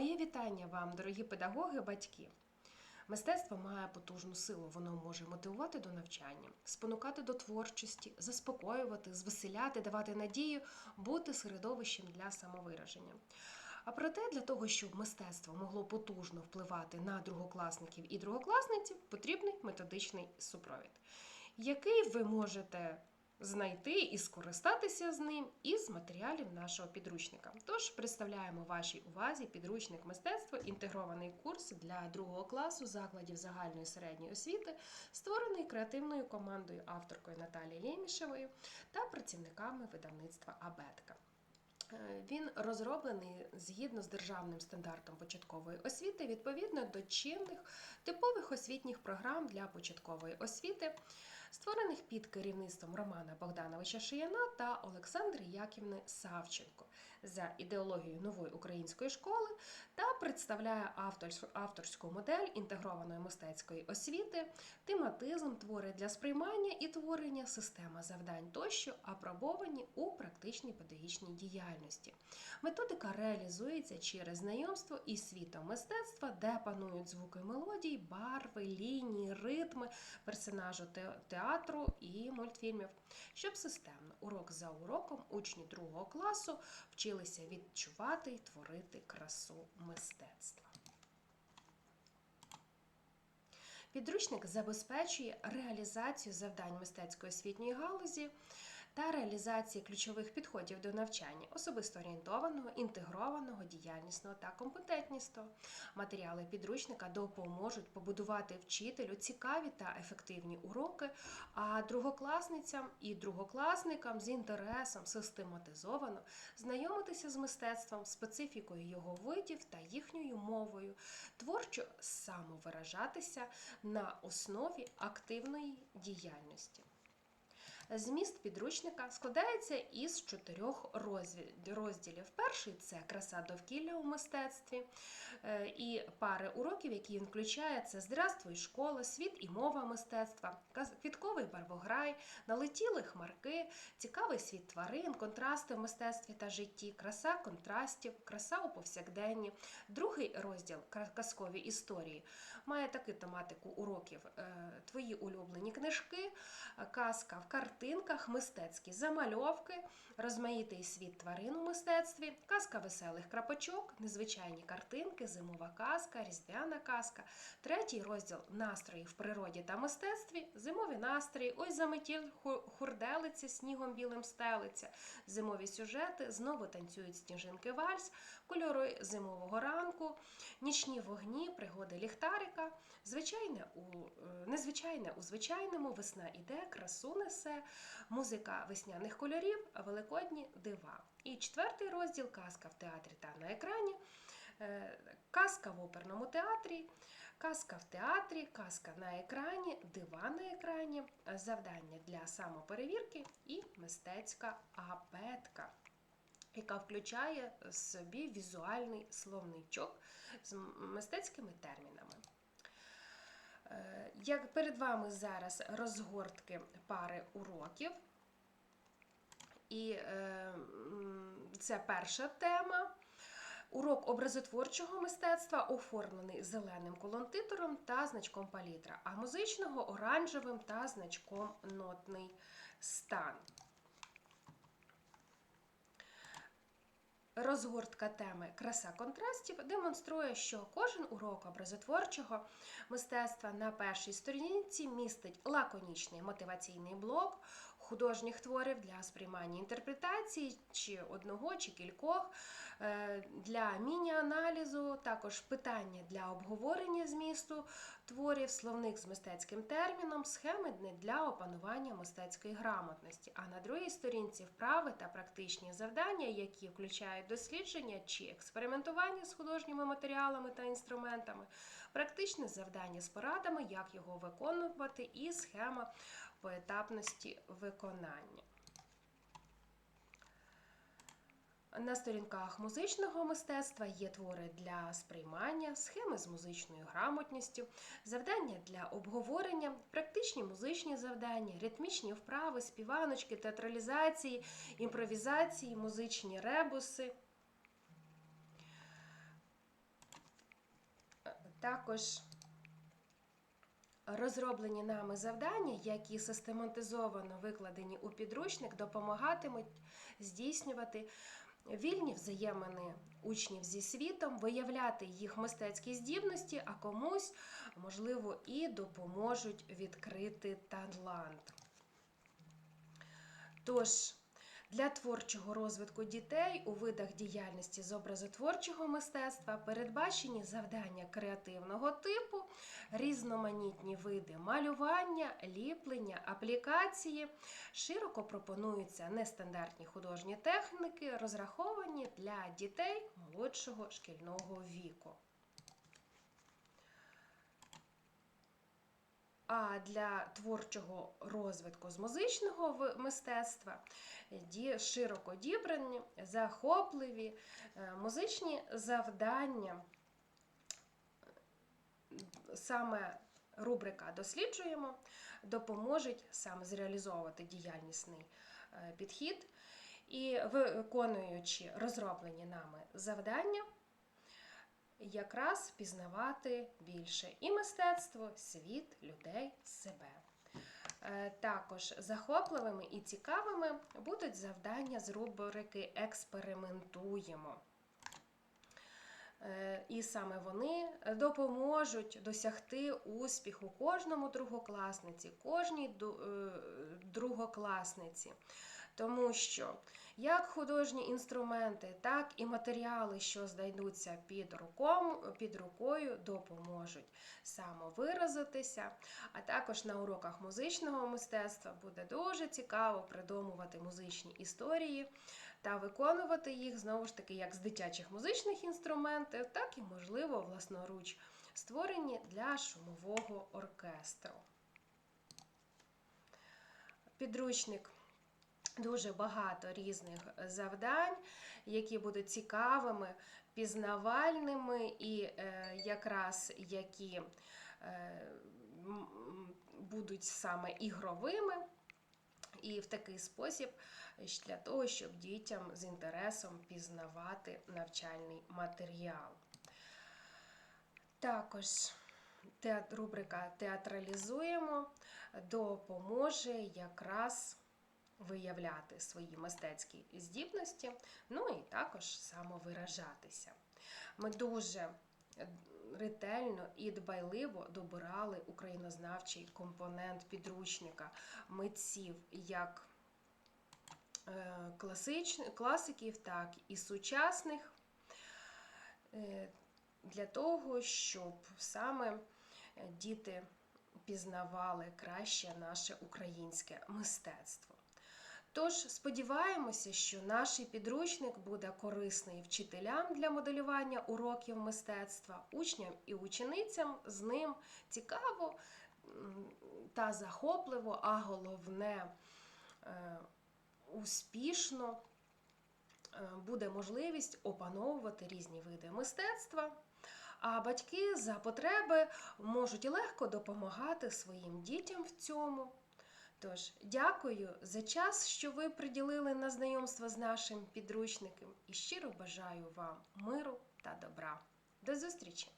Моє вітання вам, дорогі педагоги, батьки. Мистецтво має потужну силу, воно може мотивувати до навчання, спонукати до творчості, заспокоювати, звеселяти, давати надію, бути середовищем для самовираження. А проте для того, щоб мистецтво могло потужно впливати на другокласників і другокласниць, потрібний методичний супровід, який ви можете знайти і скористатися з ним із матеріалів нашого підручника. Тож представляємо вашій увазі підручник мистецтва, інтегрований курс для другого класу закладів загальної середньої освіти, створений креативною командою авторкою Наталії Лємішевою та працівниками видавництва Абетка. Е, Він розроблений згідно з державним стандартом початкової освіти відповідно до чинних типових освітніх програм для початкової освіти, створених під керівництвом Романа Богдановича Шияна та Олександри Яківни Савченко за ідеологією нової української школи та представляє авторс- авторську модель інтегрованої мистецької освіти, тематизм, твори для сприймання і творення, система завдань тощо апробовані у практичній педагогічній діяльності. Методика реалізується через знайомство із світом мистецтва, де панують звуки мелодій, барви, лінії, ритми персонажу театру і мультфільмів. Щоб системно, урок за уроком, учні другого класу вчилися відчувати і творити красу мистецтва. Підручник забезпечує реалізацію завдань мистецької освітньої галузі та реалізації ключових підходів до навчання, особисто орієнтованого, інтегрованого, діяльнісного та компетентнісного. Матеріали підручника допоможуть побудувати вчителю цікаві та ефективні уроки, а другокласницям і другокласникам з інтересом систематизовано знайомитися з мистецтвом, специфікою його видів та їхньою мовою, творчо самовиражатися на основі активної діяльності. Зміст підручника складається із чотирьох розділів. Перший це краса довкілля у мистецтві е, і пари уроків, які він включає: це Здравствуй, школа, світ і мова мистецтва, квітковий барвограй, налетіли хмарки, цікавий світ тварин, контрасти в мистецтві та житті, краса контрастів, краса у повсякденні. Другий розділ казкові історії має таку тематику уроків: е, твої улюблені книжки, казка в картинках, мистецькі замальовки, розмаїтий світ тварин у мистецтві, казка веселих крапочок, незвичайні картинки, зимова казка, різдвяна казка. Третій розділ настрої в природі та мистецтві, зимові настрої, ой заметіль ху- хурделиця, снігом білим стелиться, зимові сюжети, знову танцюють сніжинки вальс, кольори зимового ранку, нічні вогні, пригоди ліхтарика, звичайне у е, незвичайне у звичайному, весна іде, красу несе, музика весняних кольорів, великодні дива. І четвертий розділ казка в театрі та на екрані. Е, Казка в оперному театрі, казка в театрі, казка на екрані, дива на екрані, завдання для самоперевірки і мистецька абетка яка включає собі візуальний словничок з мистецькими термінами. Як перед вами зараз розгортки пари уроків, і е, це перша тема. Урок образотворчого мистецтва оформлений зеленим колонтитором та значком палітра, а музичного оранжевим та значком нотний стан. Розгортка теми Краса контрастів демонструє, що кожен урок образотворчого мистецтва на першій сторінці містить лаконічний мотиваційний блок художніх творів для сприймання інтерпретації чи одного чи кількох, е, для міні-аналізу, також питання для обговорення змісту творів, словник з мистецьким терміном, схеми для опанування мистецької грамотності. А на другій сторінці вправи та практичні завдання, які включають дослідження чи експериментування з художніми матеріалами та інструментами, практичне завдання з порадами, як його виконувати, і схема поетапності виконання. На сторінках музичного мистецтва є твори для сприймання, схеми з музичною грамотністю, завдання для обговорення, практичні музичні завдання, ритмічні вправи, співаночки, театралізації, імпровізації, музичні ребуси. Також розроблені нами завдання, які систематизовано викладені у підручник, допомагатимуть здійснювати вільні взаємини учнів зі світом, виявляти їх мистецькі здібності, а комусь, можливо, і допоможуть відкрити талант. Тож, для творчого розвитку дітей у видах діяльності з образотворчого мистецтва передбачені завдання креативного типу, різноманітні види малювання, ліплення, аплікації. Широко пропонуються нестандартні художні техніки, розраховані для дітей молодшого шкільного віку. А для творчого розвитку з музичного мистецтва ді- широко дібрані, захопливі е, музичні завдання. Саме рубрика Досліджуємо допоможуть саме зреалізовувати діяльнісний е, підхід і виконуючи розроблені нами завдання, якраз пізнавати більше і мистецтво, світ, людей, себе. Е, Також захопливими і цікавими будуть завдання з рубрики Експериментуємо. Е, І саме вони допоможуть досягти успіху кожному другокласниці, кожній е, другокласниці. Тому що як художні інструменти, так і матеріали, що знайдуться під, руком, під рукою, допоможуть самовиразитися. А також на уроках музичного мистецтва буде дуже цікаво придумувати музичні історії та виконувати їх знову ж таки як з дитячих музичних інструментів, так і, можливо, власноруч створені для шумового оркестру. Підручник дуже багато різних завдань, які будуть цікавими, пізнавальними і е, якраз які е, будуть саме ігровими. І в такий спосіб для того, щоб дітям з інтересом пізнавати навчальний матеріал. Також рубрика Театралізуємо допоможе якраз виявляти свої мистецькі здібності, ну і також самовиражатися. Ми дуже ретельно і дбайливо добирали українознавчий компонент підручника митців як е, класиків, так і сучасних. е, Для того, щоб саме е, діти пізнавали краще наше українське мистецтво. Тож сподіваємося, що наш підручник буде корисний вчителям для моделювання уроків мистецтва, учням і ученицям з ним цікаво та захопливо, а головне е, успішно е, буде можливість опановувати різні види мистецтва. А батьки за потреби можуть легко допомагати своїм дітям в цьому. Тож, дякую за час, що ви приділили на знайомство з нашим підручником, і щиро бажаю вам миру та добра. До зустрічі!